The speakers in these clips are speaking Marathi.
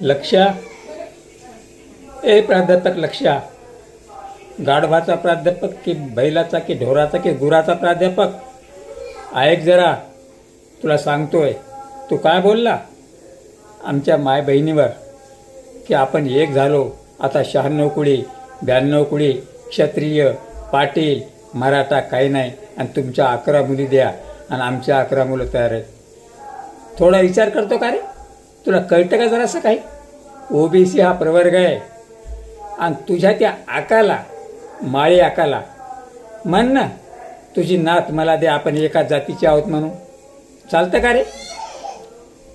लक्षा ए प्राध्यापक लक्षा गाढवाचा प्राध्यापक की बैलाचा की ढोराचा की गुराचा प्राध्यापक? ऐक जरा तुला सांगतोय तू काय बोलला? आमच्या माय बहिणीवर की आपण एक झालो आता शहाण्णव कुळी ब्याण्णव कुळी क्षत्रिय पाटील मराठा काही नाही आणि तुमच्या अकरा मुली द्या आणि आमच्या अकरा मुलं तयार आहेत. थोडा विचार करतो का रे? तुला कळतं का जरासं काही? ओबीसी हा प्रवर्ग आहे. आणि तुझ्या त्या आकाला माळी आकाला म्हण ना तुझी नात मला दे आपण एकाच जातीचे आहोत म्हणून. चालतं का रे?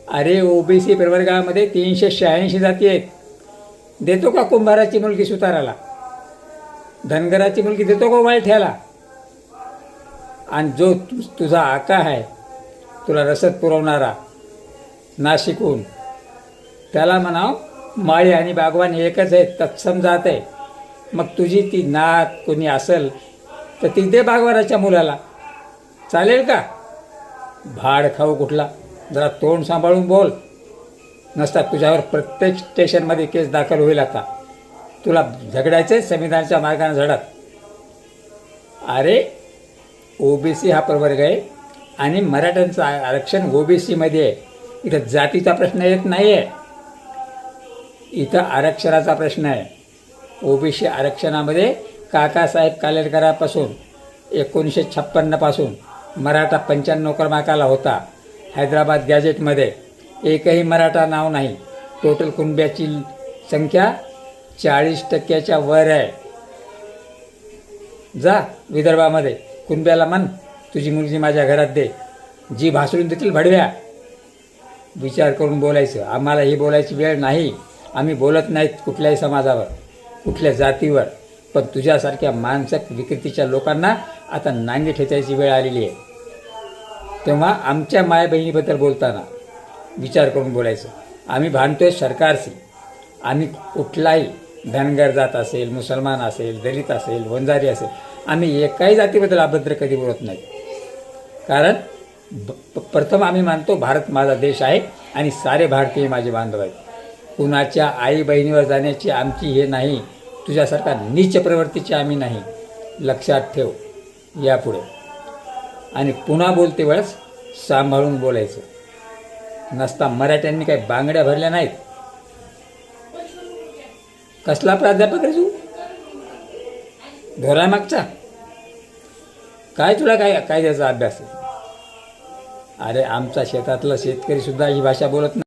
अरे ओबीसी प्रवर्गामध्ये तीनशे शहाऐंशी जाती आहेत. देतो का कुंभाराची मुलगी सुताराला? धनगराची मुलगी देतो का वाळठ्याला? आणि जो तु तुझा आका आहे तुला रसद पुरवणारा नाशिकहून त्याला म्हणाव माळी आणि बागवान एकच आहे तत्सम जात आहे. मग तुझी ती नात कोणी असेल तर ती दे बागवानाच्या मुलाला. चालेल का? भाड खाऊ कुठला? जरा तोंड सांभाळून बोल. नसता तुझ्यावर प्रत्येक स्टेशनमध्ये केस दाखल होईल आता. तुला झगडायचे संविधानाच्या मार्गाने झडत अरे ओबीसी हा प्रवर्ग आहे आणि मराठ्यांचं आ- आरक्षण ओबीसीमध्ये आहे. इथं जातीचा प्रश्न येत नाही आहे इथं आरक्षणाचा प्रश्न आहे. ओबीसी आरक्षणामध्ये काकासाहेब कालेलकरापासून एकोणीसशे छप्पन्नपासून मराठा पंच्याण्णव क्रमांकाला होता. हैदराबाद गॅजेटमध्ये एकही मराठा नाव नाही. टोटल कुणब्याची संख्या चाळीस टक्क्याच्या वर आहे. जा विदर्भामध्ये. कुणब्याला म्हण तुझी मुलगी माझ्या घरात दे. जी भासळून देतील भडव्या. विचार करून बोलायचं. आम्हाला ही बोलायची वेळ नाही. आम्ही बोलत नाहीत कुठल्याही समाजावर कुठल्या जातीवर पण तुझ्यासारख्या मानसिक विकृतीच्या लोकांना आता नांगी ठेचायची वेळ आलेली आहे. तेव्हा आमच्या माया बहिणीबद्दल बोलताना विचार करून बोलायचं. आम्ही भांडतोय सरकारशी. आम्ही कुठलाही धनगर जात असेल मुसलमान असेल दलित असेल वंजारी असेल आम्ही एकाही जातीबद्दल अभद्र कधी बोलत नाही. कारण ब- प्रथम आम्ही मानतो भारत माझा देश आहे आणि सारे भारतीय माझे बांधव आहेत. कुणाच्या आई बहिणीवर जाण्याची आमची हे नाही तुझ्यासारखा नीच प्रवृत्तीची आम्ही नाही. लक्षात ठेव यापुढे. आणि पुन्हा बोलते वेळेस सांभाळून बोलायचं. नसता मराठ्यांनी काही बांगड्या भरल्या नाहीत. कसला प्राध्यापक रे तू? घरामागचा? काय तुला काय कायद्याचा अभ्यास आहे? अरे आमचा शेतातला शेतकरी सुद्धा ही भाषा बोलत नाही.